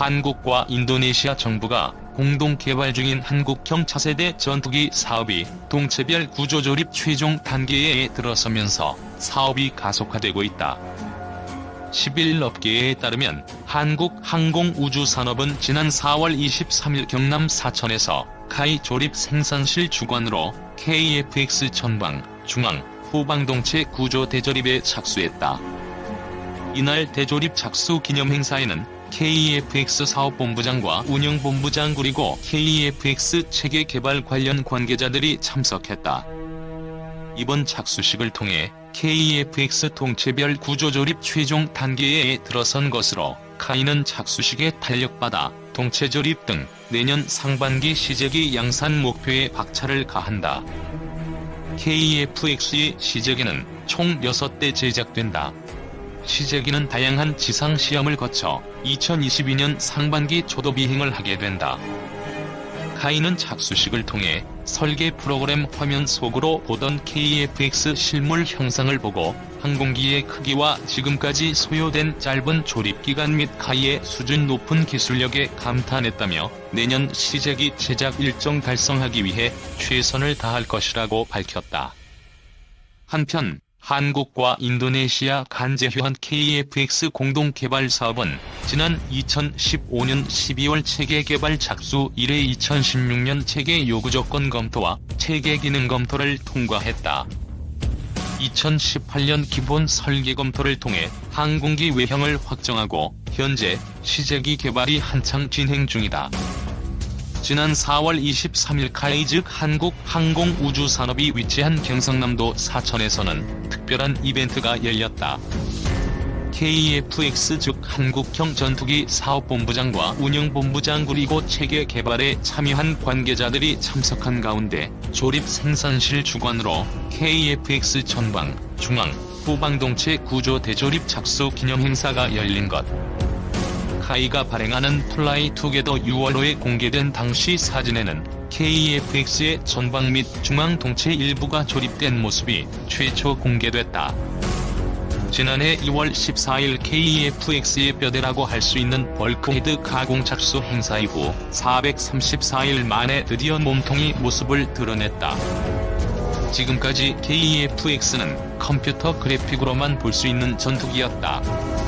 한국과 인도네시아 정부가 공동 개발 중인 한국형 차세대 전투기 사업이 동체별 구조조립 최종 단계에 들어서면서 사업이 가속화되고 있다. 11일 업계에 따르면 한국항공우주산업은 지난 4월 23일 경남 사천에서 카이 조립 생산실 주관으로 KFX 전방, 중앙, 후방동체 구조 대조립에 착수했다. 이날 대조립 착수 기념 행사에는 KFX 사업본부장과 운영본부장 그리고 KFX 체계 개발 관련 관계자들이 참석했다. 이번 착수식을 통해 KFX 동체별 구조조립 최종 단계에 들어선 것으로 카이는 착수식에 탄력받아 동체 조립 등 내년 상반기 시제기 양산 목표에 박차를 가한다. KFX의 시제기는 총 6대 제작된다. 시제기는 다양한 지상 시험을 거쳐 2022년 상반기 초도 비행을 하게 된다. 카이는 착수식을 통해 설계 프로그램 화면 속으로 보던 KFX 실물 형상을 보고 항공기의 크기와 지금까지 소요된 짧은 조립 기간 및 카이의 수준 높은 기술력에 감탄했다며 내년 시제기 제작 일정 달성하기 위해 최선을 다할 것이라고 밝혔다. 한편 한국과 인도네시아 간제휴한 KFX 공동 개발 사업은 지난 2015년 12월 체계 개발 착수 이래 2016년 체계 요구 조건 검토와 체계 기능 검토를 통과했다. 2018년 기본 설계 검토를 통해 항공기 외형을 확정하고 현재 시제기 개발이 한창 진행 중이다. 지난 4월 23일 카이 즉 한국항공우주산업이 위치한 경상남도 사천에서는 특별한 이벤트가 열렸다. KFX 즉 한국형 전투기 사업본부장과 운영본부장 그리고 체계 개발에 참여한 관계자들이 참석한 가운데 조립 생산실 주관으로 KFX 전방, 중앙, 후방 동체 구조 대조립 착수 기념 행사가 열린 것. 카이가 발행하는 플라이 투게더 6월호에 공개된 당시 사진에는 KFX의 전방 및 중앙 동체 일부가 조립된 모습이 최초 공개됐다. 지난해 2월 14일 KFX의 뼈대라고 할 수 있는 벌크헤드 가공 착수 행사 이후 434일 만에 드디어 몸통이 모습을 드러냈다. 지금까지 KFX는 컴퓨터 그래픽으로만 볼 수 있는 전투기였다.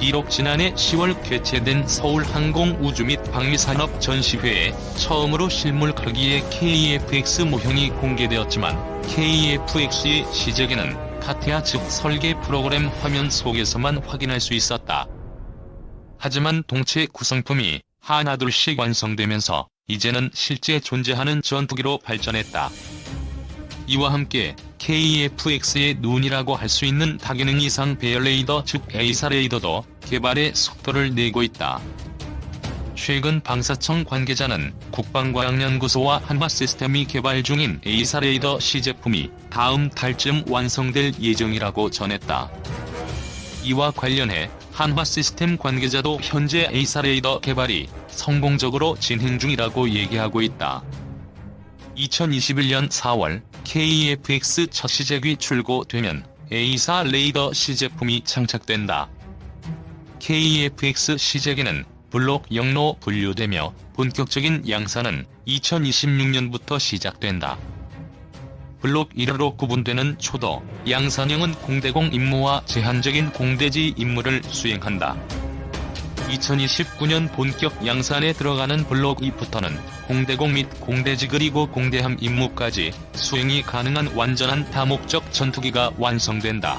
비록 지난해 10월 개최된 서울항공우주 및 방위산업 전시회에 처음으로 실물 크기의 KFX 모형이 공개되었지만 KFX의 시적에는 카티아 즉 설계 프로그램 화면 속에서만 확인할 수 있었다. 하지만 동체 구성품이 하나둘씩 완성되면서 이제는 실제 존재하는 전투기로 발전했다. 이와 함께 KFX의 눈이라고 할 수 있는 다기능 이상 배열 레이더 즉 에이사 레이더도 개발의 속도를 내고 있다. 최근 방사청 관계자는 국방과학연구소와 한화시스템이 개발 중인 에이사 레이더 시제품이 다음 달쯤 완성될 예정이라고 전했다. 이와 관련해 한화시스템 관계자도 현재 에이사 레이더 개발이 성공적으로 진행 중이라고 얘기하고 있다. 2021년 4월 KFX 첫 시제기 출고되면 A사 레이더 시제품이 장착된다. KFX 시제기는 블록 영로 분류되며 본격적인 양산은 2026년부터 시작된다. 블록 1호로 구분되는 초도, 양산형은 공대공 임무와 제한적인 공대지 임무를 수행한다. 2029년 본격 양산에 들어가는 블록 2부터는 공대공 및 공대지 그리고 공대함 임무까지 수행이 가능한 완전한 다목적 전투기가 완성된다.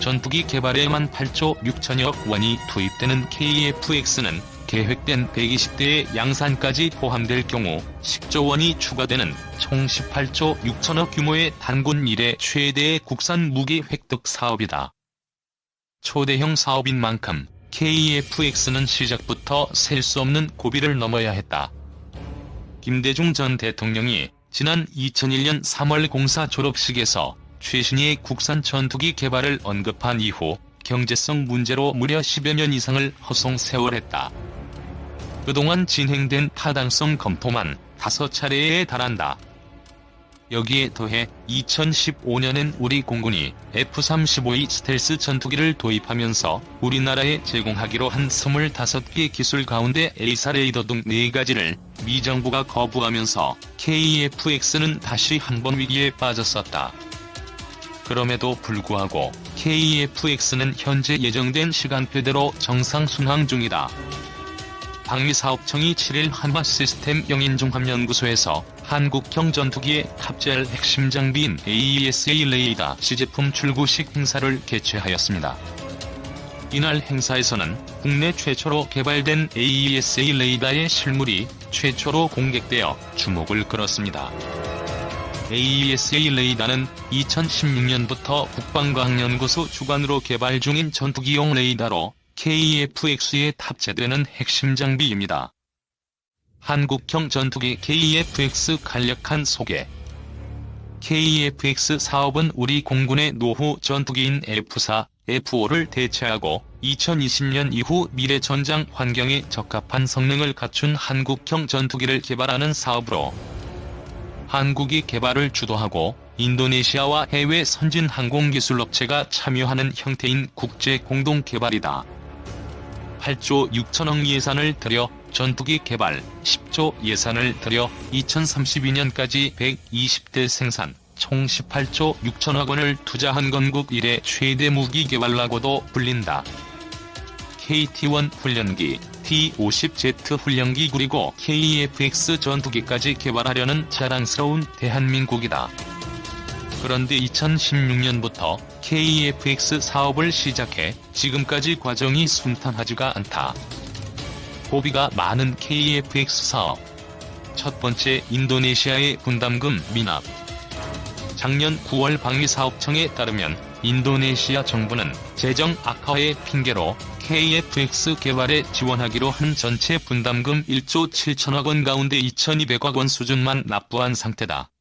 전투기 개발에만 8조 6천여억 원이 투입되는 KFX는 계획된 120대의 양산까지 포함될 경우 10조 원이 추가되는 총 18조 6천억 규모의 단군 이래 최대의 국산 무기 획득 사업이다. 초대형 사업인 만큼 KFX는 시작부터 셀 수 없는 고비를 넘어야 했다. 김대중 전 대통령이 지난 2001년 3월 공사 졸업식에서 최신의 국산 전투기 개발을 언급한 이후 경제성 문제로 무려 10여 년 이상을 허송세월했다. 그동안 진행된 타당성 검토만 5차례에 달한다. 여기에 더해 2015년엔 우리 공군이 F-35E 스텔스 전투기를 도입하면서 우리나라에 제공하기로 한 25개 기술 가운데 A사 레이더 등 4가지를 미 정부가 거부하면서 KF-X는 다시 한 번 위기에 빠졌었다. 그럼에도 불구하고 KF-X는 현재 예정된 시간표대로 정상 순항 중이다. 방위사업청이 7일 한화 시스템 영인종합연구소에서 한국형 전투기에 탑재할 핵심 장비인 AESA 레이더 시제품 출고식 행사를 개최하였습니다. 이날 행사에서는 국내 최초로 개발된 AESA 레이더의 실물이 최초로 공개되어 주목을 끌었습니다. AESA 레이더는 2016년부터 국방과학연구소 주관으로 개발 중인 전투기용 레이더로 KF-X에 탑재되는 핵심 장비입니다. 한국형 전투기 KF-X 간략한 소개 KF-X 사업은 우리 공군의 노후 전투기인 F-4, F-5를 대체하고 2020년 이후 미래 전장 환경에 적합한 성능을 갖춘 한국형 전투기를 개발하는 사업으로 한국이 개발을 주도하고 인도네시아와 해외 선진 항공기술업체가 참여하는 형태인 국제 공동 개발이다. 8조 6천억 예산을 들여 전투기 개발 10조 예산을 들여 2032년까지 120대 생산 총 18조 6천억 원을 투자한 건국 이래 최대 무기 개발라고도 불린다. KT-1 훈련기, T-50Z 훈련기 그리고 KF-X 전투기까지 개발하려는 자랑스러운 대한민국이다. 그런데 2016년부터 KF-X 사업을 시작해 지금까지 과정이 순탄하지가 않다. 고비가 많은 KF-X 사업. 첫 번째 인도네시아의 분담금 미납. 작년 9월 방위사업청에 따르면 인도네시아 정부는 재정 악화의 핑계로 KF-X 개발에 지원하기로 한 전체 분담금 1조 7천억 원 가운데 2,200억 원 수준만 납부한 상태다.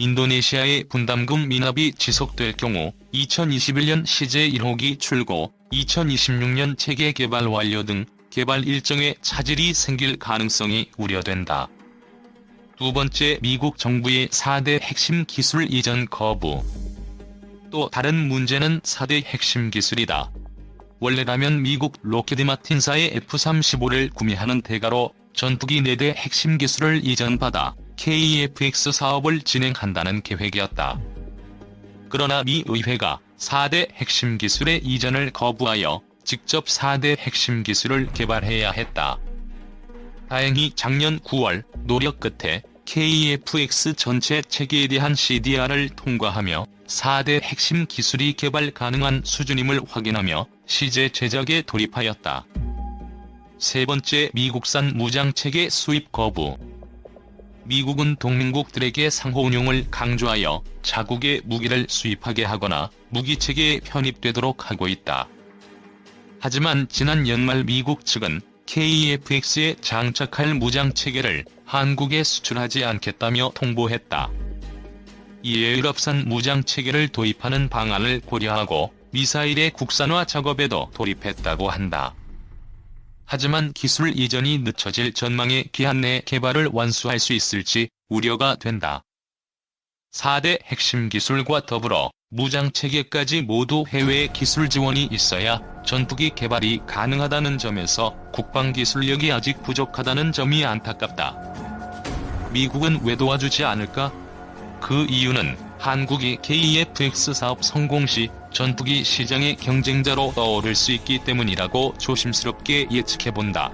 인도네시아의 분담금 미납이 지속될 경우 2021년 시제 1호기 출고, 2026년 체계 개발 완료 등 개발 일정에 차질이 생길 가능성이 우려된다. 두 번째 미국 정부의 4대 핵심 기술 이전 거부. 또 다른 문제는 4대 핵심 기술이다. 원래라면 미국 로키드 마틴사의 F-35를 구매하는 대가로 전투기 4대 핵심 기술을 이전받아 KF-X 사업을 진행한다는 계획이었다. 그러나 미 의회가 4대 핵심 기술의 이전을 거부하여 직접 4대 핵심 기술을 개발해야 했다. 다행히 작년 9월 노력 끝에 KF-X 전체 체계에 대한 CDR을 통과하며 4대 핵심 기술이 개발 가능한 수준임을 확인하며 시제 제작에 돌입하였다. 세 번째 미국산 무장체계 수입 거부. 미국은 동맹국들에게 상호 운용을 강조하여 자국의 무기를 수입하게 하거나 무기체계에 편입되도록 하고 있다. 하지만 지난 연말 미국 측은 KF-X에 장착할 무장체계를 한국에 수출하지 않겠다며 통보했다. 이에 유럽산 무장체계를 도입하는 방안을 고려하고 미사일의 국산화 작업에도 돌입했다고 한다. 하지만 기술 이전이 늦춰질 전망에 기한 내 개발을 완수할 수 있을지 우려가 된다. 4대 핵심 기술과 더불어 무장 체계까지 모두 해외 기술 지원이 있어야 전투기 개발이 가능하다는 점에서 국방 기술력이 아직 부족하다는 점이 안타깝다. 미국은 왜 도와주지 않을까? 그 이유는 한국이 KF-X 사업 성공 시 전투기 시장의 경쟁자로 떠오를 수 있기 때문이라고 조심스럽게 예측해본다.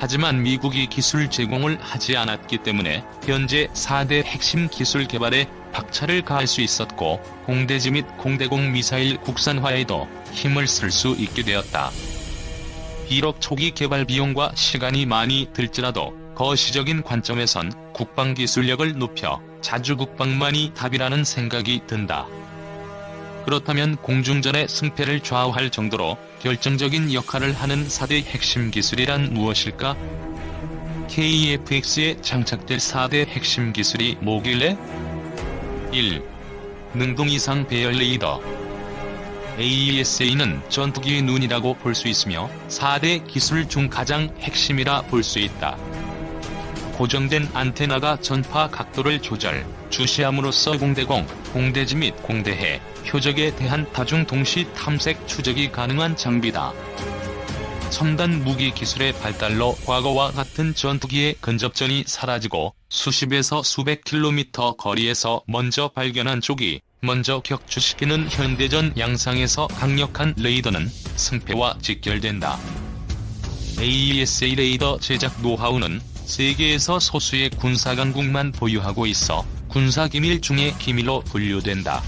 하지만 미국이 기술 제공을 하지 않았기 때문에 현재 4대 핵심 기술 개발에 박차를 가할 수 있었고 공대지 및 공대공 미사일 국산화에도 힘을 쓸 수 있게 되었다. 비록 초기 개발 비용과 시간이 많이 들지라도 거시적인 관점에선 국방 기술력을 높여 자주 국방만이 답이라는 생각이 든다. 그렇다면 공중전의 승패를 좌우할 정도로 결정적인 역할을 하는 4대 핵심 기술이란 무엇일까? KF-X에 장착될 4대 핵심 기술이 뭐길래? 1. 능동 이상 배열 레이더 AESA는 전투기의 눈이라고 볼 수 있으며 4대 기술 중 가장 핵심이라 볼 수 있다. 고정된 안테나가 전파 각도를 조절, 주시함으로써 공대공, 공대지 및 공대해, 표적에 대한 다중 동시 탐색 추적이 가능한 장비다. 첨단 무기 기술의 발달로 과거와 같은 전투기의 근접전이 사라지고 수십에서 수백 킬로미터 거리에서 먼저 발견한 쪽이 먼저 격추시키는 현대전 양상에서 강력한 레이더는 승패와 직결된다. AESA 레이더 제작 노하우는 세계에서 소수의 군사 강국만 보유하고 있어 군사 기밀 중의 기밀로 분류된다.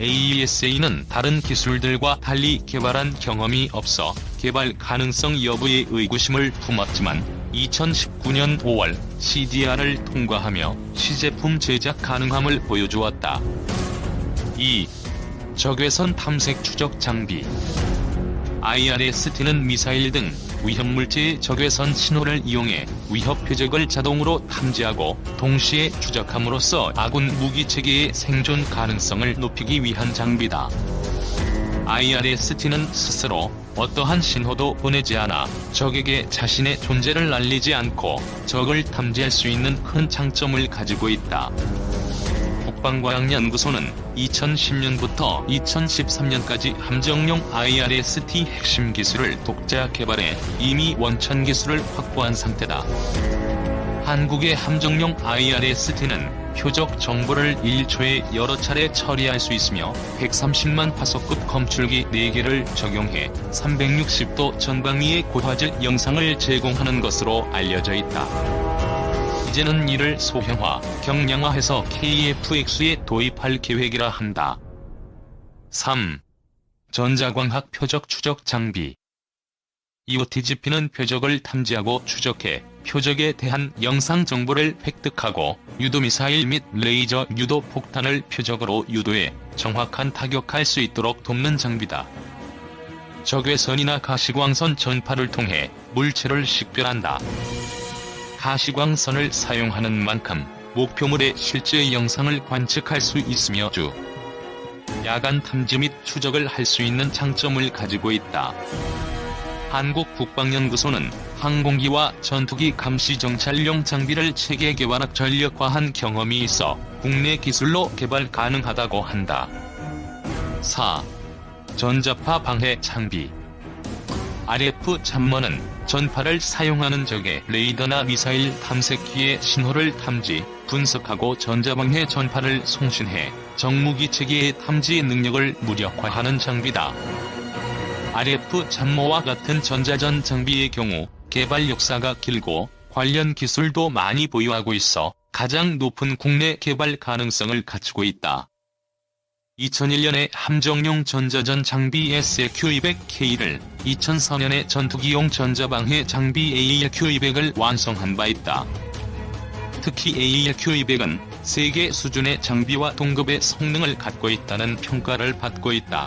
AESA는 다른 기술들과 달리 개발한 경험이 없어 개발 가능성 여부에 의구심을 품었지만 2019년 5월 CDR을 통과하며 시제품 제작 가능함을 보여주었다. 2. 적외선 탐색 추적 장비 IRST는 미사일 등 위험물체의 적외선 신호를 이용해 위협 표적을 자동으로 탐지하고 동시에 추적함으로써 아군 무기 체계의 생존 가능성을 높이기 위한 장비다. IRST는 스스로 어떠한 신호도 보내지 않아 적에게 자신의 존재를 알리지 않고 적을 탐지할 수 있는 큰 장점을 가지고 있다. 국방과학연구소는 2010년부터 2013년까지 함정용 IRST 핵심 기술을 독자 개발해 이미 원천 기술을 확보한 상태다. 한국의 함정용 IRST는 표적 정보를 1초에 여러 차례 처리할 수 있으며 130만 화소급 검출기 4개를 적용해 360도 전방위의 고화질 영상을 제공하는 것으로 알려져 있다. 이제는 이를 소형화, 경량화해서 KFX에 도입할 계획이라 한다. 3. 전자광학 표적 추적 장비 EOTGP는 표적을 탐지하고 추적해 표적에 대한 영상 정보를 획득하고 유도미사일 및 레이저 유도 폭탄을 표적으로 유도해 정확한 타격할 수 있도록 돕는 장비다. 적외선이나 가시광선 전파를 통해 물체를 식별한다. 가시광선을 사용하는 만큼 목표물의 실제 영상을 관측할 수 있으며 주 야간 탐지 및 추적을 할 수 있는 장점을 가지고 있다. 한국국방연구소는 항공기와 전투기 감시 정찰용 장비를 체계 개발학 전력화한 경험이 있어 국내 기술로 개발 가능하다고 한다. 4. 전자파 방해 장비 RF 잠머는 전파를 사용하는 적의 레이더나 미사일 탐색기의 신호를 탐지, 분석하고 전자방해 전파를 송신해 정무기 체계의 탐지 능력을 무력화하는 장비다. RF 잠모와 같은 전자전 장비의 경우 개발 역사가 길고 관련 기술도 많이 보유하고 있어 가장 높은 국내 개발 가능성을 갖추고 있다. 2001년에 함정용 전자전 장비 SQ200K를 2004년에 전투기용 전자방해 장비 ALQ200을 완성한 바 있다. 특히 ALQ200은 세계 수준의 장비와 동급의 성능을 갖고 있다는 평가를 받고 있다.